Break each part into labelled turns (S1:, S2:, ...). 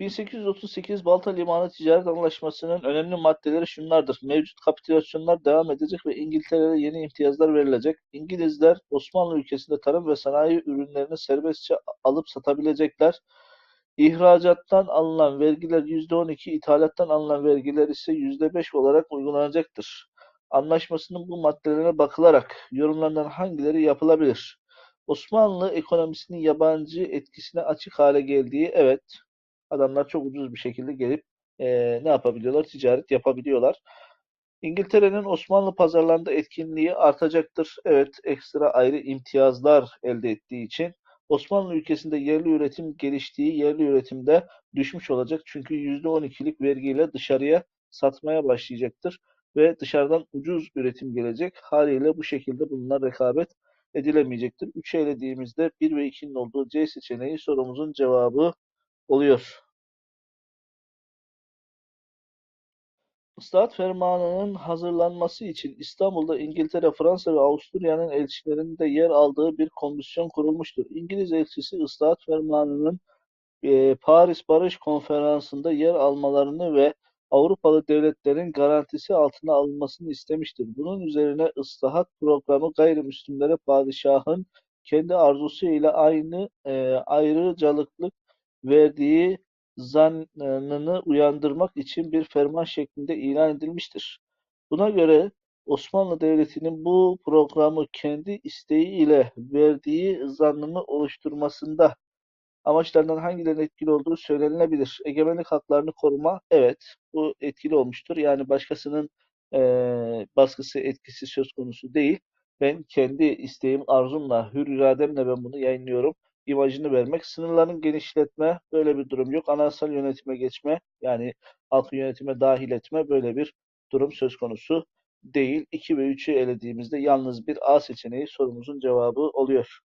S1: 1838 Balta Limanı Ticaret Anlaşması'nın önemli maddeleri şunlardır. Mevcut kapitülasyonlar devam edecek ve İngiltere'ye yeni imtiyazlar verilecek. İngilizler Osmanlı ülkesinde tarım ve sanayi ürünlerini serbestçe alıp satabilecekler. İhracattan alınan vergiler %12, ithalattan alınan vergiler ise %5 olarak uygulanacaktır. Anlaşmasının bu maddelerine bakılarak yorumlarından hangileri yapılabilir? Osmanlı ekonomisinin yabancı etkisine açık hale geldiği, evet, adamlar çok ucuz bir şekilde gelip eee, ne yapabiliyorlar? Ticaret yapabiliyorlar. İngiltere'nin Osmanlı pazarlarında etkinliği artacaktır. Evet, ekstra ayrı imtiyazlar elde ettiği için Osmanlı ülkesinde yerli üretim geliştiği yerli üretimde düşmüş olacak. Çünkü %12'lik vergiyle dışarıya satmaya başlayacaktır ve dışarıdan ucuz üretim gelecek. Haliyle bu şekilde bununla rekabet edilemeyecektir. 3'e elediğimizde 1 ve 2'nin olduğu C seçeneği sorumuzun cevabı oluyor. Islahat Fermanı'nın hazırlanması için İstanbul'da İngiltere, Fransa ve Avusturya'nın elçilerinin de yer aldığı bir komisyon kurulmuştur. İngiliz elçisi Islahat Fermanı'nın e, Paris Barış Konferansı'nda yer almalarını ve Avrupalı devletlerin garantisi altına alınmasını istemiştir. Bunun üzerine ıslahat programı gayrimüslimlere padişahın kendi arzusu ile aynı e, ayrıcalıklık verdiği zannını uyandırmak için bir ferman şeklinde ilan edilmiştir. Buna göre Osmanlı Devleti'nin bu programı kendi isteği ile verdiği zannını oluşturmasında amaçlarından hangilerinin etkili olduğu söylenilebilir. Egemenlik haklarını koruma, evet, bu etkili olmuştur. Yani başkasının eee, baskısı, etkisi söz konusu değil. Ben kendi isteğim, arzumla, hür irademle ben bunu yayınlıyorum. İmajını vermek, sınırların genişletme, böyle bir durum yok. Anayasal yönetime geçme, yani halkı yönetime dahil etme, böyle bir durum söz konusu değil. 2 ve 3'ü elediğimizde yalnız bir A seçeneği sorumuzun cevabı oluyor.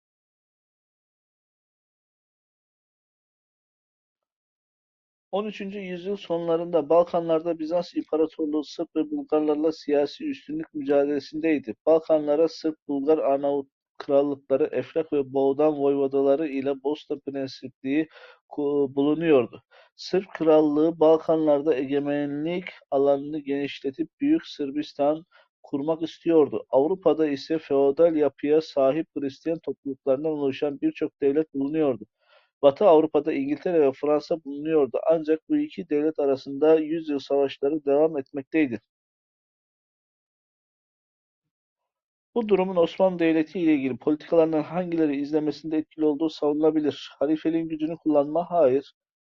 S1: On üçüncü yüzyıl sonlarında Balkanlarda Bizans İmparatorluğu Sırp ve Bulgarlarla siyasi üstünlük mücadelesindeydi. Balkanlara Sırp, Bulgar, Arnavut krallıkları, Efrak ve Boğdan voyvodaları ile Bosna Prensipliği bulunuyordu. Sırp Krallığı Balkanlarda egemenlik alanını genişletip Büyük Sırbistan kurmak istiyordu. Avrupa'da ise feodal yapıya sahip Hristiyan topluluklarından oluşan birçok devlet bulunuyordu. Batı Avrupa'da İngiltere ve Fransa bulunuyordu. Ancak bu iki devlet arasında yüzyıl savaşları devam etmekteydi. Bu durumun Osmanlı Devleti ile ilgili politikalarından hangileri izlemesinde etkili olduğu savunulabilir. Halifeliğin gücünü kullanma? Hayır.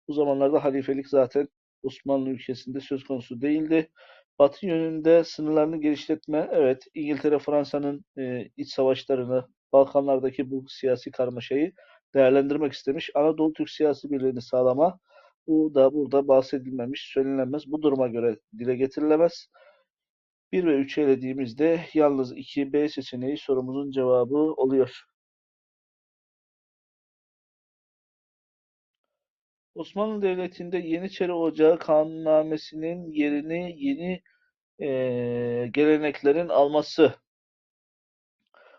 S1: Bu zamanlarda halifelik zaten Osmanlı ülkesinde söz konusu değildi. Batı yönünde sınırlarını genişletme, evet. İngiltere, Fransa'nın e, iç savaşlarını, Balkanlardaki bu siyasi karmaşayı değerlendirmek istemiş. Anadolu Türk siyasi birliğini sağlama, bu da burada bahsedilmemiş, söylenemez. Bu duruma göre dile getirilemez. 1 ve 3'ü elediğimizde yalnız 2 B seçeneği sorumuzun cevabı oluyor. Osmanlı Devleti'nde Yeniçeri Ocağı kanunnamesinin yerini yeni eee, geleneklerin alması.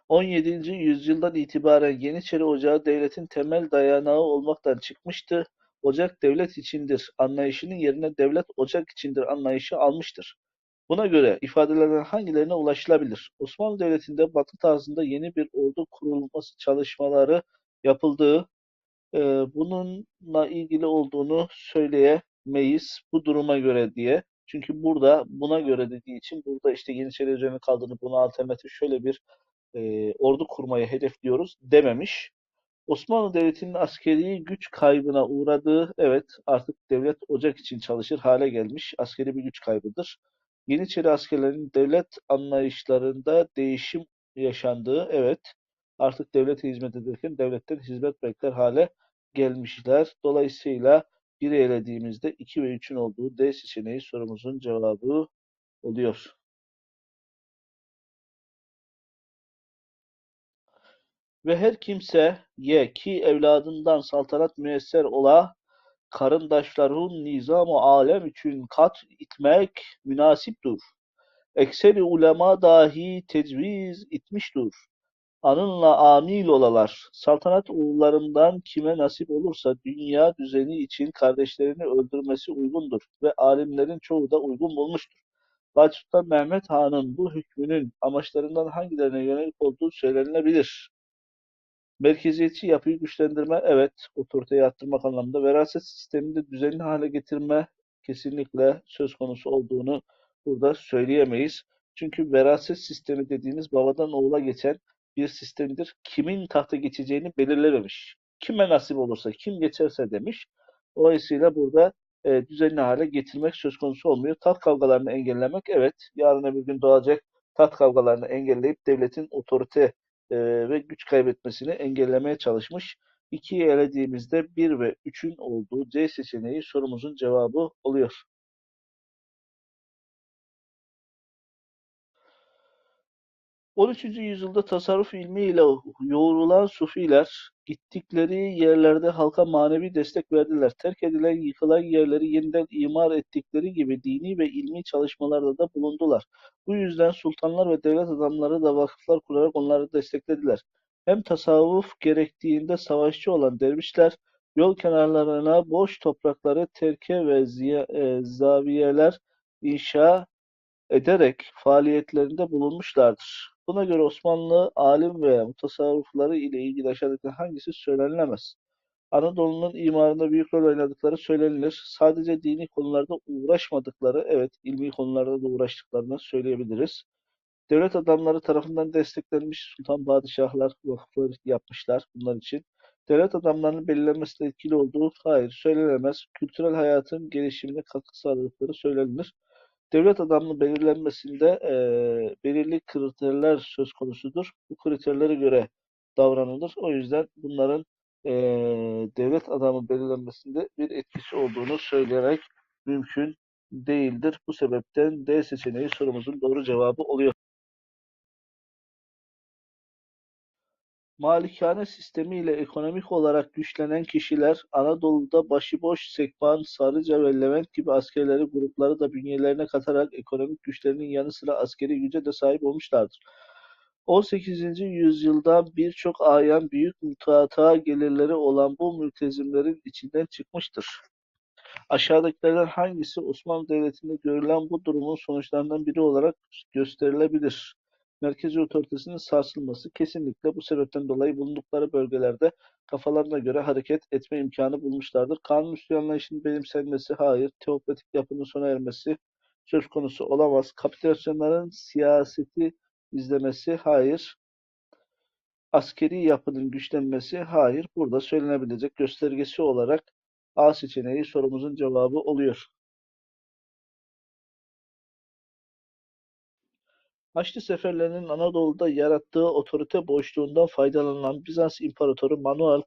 S1: 17. yüzyıldan itibaren Yeniçeri Ocağı devletin temel dayanağı olmaktan çıkmıştı. Ocak devlet içindir anlayışının yerine devlet ocak içindir anlayışı almıştır. Buna göre ifadelerden hangilerine ulaşılabilir? Osmanlı Devleti'nde Batı tarzında yeni bir ordu kurulması çalışmaları yapıldığı, e, bununla ilgili olduğunu söyleyemeyiz bu duruma göre diye. Çünkü burada buna göre dediği için burada işte Yeniçeri üzerine kaldığını buna alternatif şöyle bir e, ordu kurmayı hedefliyoruz dememiş. Osmanlı Devleti'nin askeri güç kaybına uğradığı, evet artık devlet ocak için çalışır hale gelmiş askeri bir güç kaybıdır. Yeniçeri askerlerin devlet anlayışlarında değişim yaşandığı, evet artık devlete hizmet ederken devletten hizmet bekler hale gelmişler. Dolayısıyla biri elediğimizde 2 ve 3'ün olduğu D seçeneği sorumuzun cevabı oluyor. Ve her kimse ye ki evladından saltanat müesser ola, karındaşların nizam-ı alem için kat itmek münasiptur. Ekseri ulema dahi tecviz itmiştur. Anınla amil olalar. Saltanat oğullarından kime nasip olursa dünya düzeni için kardeşlerini öldürmesi uygundur ve alimlerin çoğu da uygun bulmuştur. Sultan Mehmet Han'ın bu hükmünün amaçlarından hangilerine yönelik olduğu söylenilebilir. Merkeziyetçi yapıyı güçlendirme, evet, otoriteyi arttırmak anlamında. Veraset sisteminde düzenli hale getirme kesinlikle söz konusu olduğunu burada söyleyemeyiz. Çünkü veraset sistemi dediğimiz babadan oğula geçen bir sistemdir. Kimin tahta geçeceğini belirlememiş. Kime nasip olursa, kim geçerse demiş. Dolayısıyla burada e, düzenli hale getirmek söz konusu olmuyor. Taht kavgalarını engellemek, evet, yarın öbür gün doğacak taht kavgalarını engelleyip devletin otorite e, ve güç kaybetmesini engellemeye çalışmış. 2'yi elediğimizde 1 ve 3'ün olduğu C seçeneği sorumuzun cevabı oluyor. On üçüncü yüzyılda tasavvuf ilmiyle yoğrulan sufiler gittikleri yerlerde halka manevi destek verdiler. Terk edilen, yıkılan yerleri yeniden imar ettikleri gibi dini ve ilmi çalışmalarda da bulundular. Bu yüzden sultanlar ve devlet adamları da vakıflar kurarak onları desteklediler. Hem tasavvuf gerektiğinde savaşçı olan dervişler, yol kenarlarına boş toprakları terke ve e, zaviyeler inşa ederek faaliyetlerinde bulunmuşlardır. Buna göre Osmanlı alim veya mutasavvıfları ile ilgili aşağıdaki hangisi söylenilemez? Anadolu'nun imarında büyük rol oynadıkları söylenilir. Sadece dini konularda uğraşmadıkları, evet ilmi konularda da uğraştıklarını söyleyebiliriz. Devlet adamları tarafından desteklenmiş sultan padişahlar vakıfları yapmışlar bunlar için. Devlet adamlarının belirlenmesinde etkili olduğu hayır söylenemez. Kültürel hayatın gelişimine katkı sağladıkları söylenir. Devlet adamının belirlenmesinde e, belirli kriterler söz konusudur. Bu kriterlere göre davranılır. O yüzden bunların e, devlet adamı belirlenmesinde bir etkisi olduğunu söyleyerek mümkün değildir. Bu sebepten D seçeneği sorumuzun doğru cevabı oluyor. Malikane sistemiyle ekonomik olarak güçlenen kişiler Anadolu'da başıboş Sekban, Sarıca ve Levent gibi askerleri grupları da bünyelerine katarak ekonomik güçlerinin yanı sıra askeri güce de sahip olmuşlardır. 18. yüzyılda birçok ayan büyük müteahhita gelirleri olan bu mültezimlerin içinden çıkmıştır. Aşağıdakilerden hangisi Osmanlı Devleti'nde görülen bu durumun sonuçlarından biri olarak gösterilebilir? Merkezi otoritesinin sarsılması kesinlikle bu sebepten dolayı bulundukları bölgelerde kafalarına göre hareket etme imkanı bulmuşlardır. Kanun üstü anlayışının benimsenmesi hayır, teokratik yapının sona ermesi söz konusu olamaz. Kapitülasyonların siyaseti izlemesi hayır. Askeri yapının güçlenmesi hayır. Burada söylenebilecek göstergesi olarak A seçeneği sorumuzun cevabı oluyor. Haçlı seferlerinin Anadolu'da yarattığı otorite boşluğundan faydalanan Bizans İmparatoru Manuel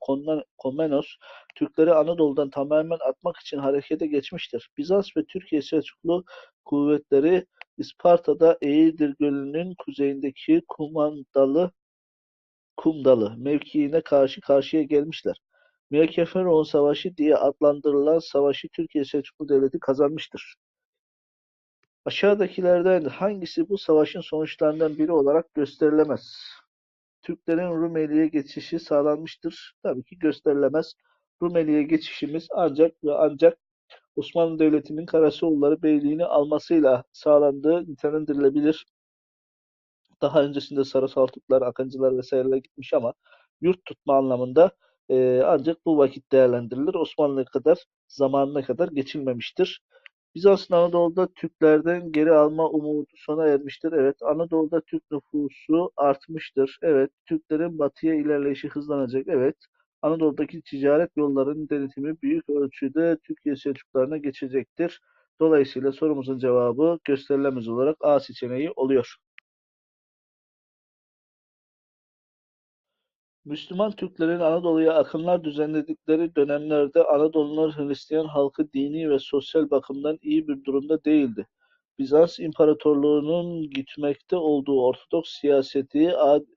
S1: Komnenos, Türkleri Anadolu'dan tamamen atmak için harekete geçmiştir. Bizans ve Türkiye Selçuklu kuvvetleri İsparta'da Eğirdir Gölü'nün kuzeyindeki Kumandalı Kumdalı mevkiine karşı karşıya gelmişler. Miyakeferon Savaşı diye adlandırılan savaşı Türkiye Selçuklu Devleti kazanmıştır. Aşağıdakilerden hangisi bu savaşın sonuçlarından biri olarak gösterilemez? Türklerin Rumeli'ye geçişi sağlanmıştır. Tabii ki gösterilemez. Rumeli'ye geçişimiz ancak ve ancak Osmanlı Devleti'nin Karasoğulları Beyliğini almasıyla sağlandığı nitelendirilebilir. Daha öncesinde Sarı Saltuklar, Akıncılar vesaireler gitmiş ama yurt tutma anlamında e, ancak bu vakit değerlendirilir. Osmanlı'ya kadar zamanına kadar geçilmemiştir. Bizans'ın Anadolu'da Türklerden geri alma umudu sona ermiştir. Evet, Anadolu'da Türk nüfusu artmıştır. Evet, Türklerin batıya ilerleyişi hızlanacak. Evet, Anadolu'daki ticaret yollarının denetimi büyük ölçüde Türkiye Selçuklarına geçecektir. Dolayısıyla sorumuzun cevabı gösterilemez olarak A seçeneği oluyor. Müslüman Türklerin Anadolu'ya akınlar düzenledikleri dönemlerde Anadolu'nun Hristiyan halkı dini ve sosyal bakımdan iyi bir durumda değildi. Bizans İmparatorluğu'nun gitmekte olduğu Ortodoks siyaseti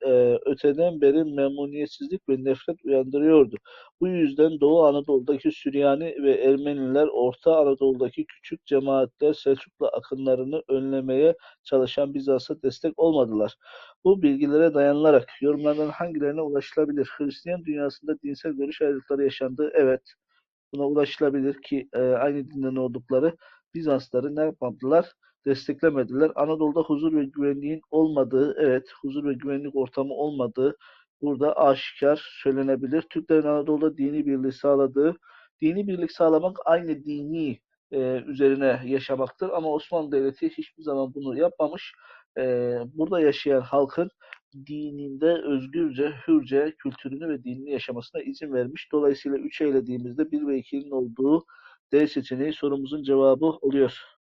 S1: e, öteden beri memnuniyetsizlik ve nefret uyandırıyordu. Bu yüzden Doğu Anadolu'daki Süryani ve Ermeniler, Orta Anadolu'daki küçük cemaatler Selçuklu akınlarını önlemeye çalışan Bizans'a destek olmadılar. Bu bilgilere dayanılarak yorumlardan hangilerine ulaşılabilir? Hristiyan dünyasında dinsel görüş ayrılıkları yaşandı. Evet, buna ulaşılabilir ki e, aynı dinden oldukları Bizansları ne yapmadılar? Desteklemediler. Anadolu'da huzur ve güvenliğin olmadığı, evet huzur ve güvenlik ortamı olmadığı burada aşikar söylenebilir. Türklerin Anadolu'da dini birliği sağladığı, dini birlik sağlamak aynı dini e, üzerine yaşamaktır. Ama Osmanlı Devleti hiçbir zaman bunu yapmamış. E, burada yaşayan halkın dininde özgürce, hürce kültürünü ve dinini yaşamasına izin vermiş. Dolayısıyla 3'e elediğimizde 1 ve 2'nin olduğu D seçeneği sorumuzun cevabı oluyor.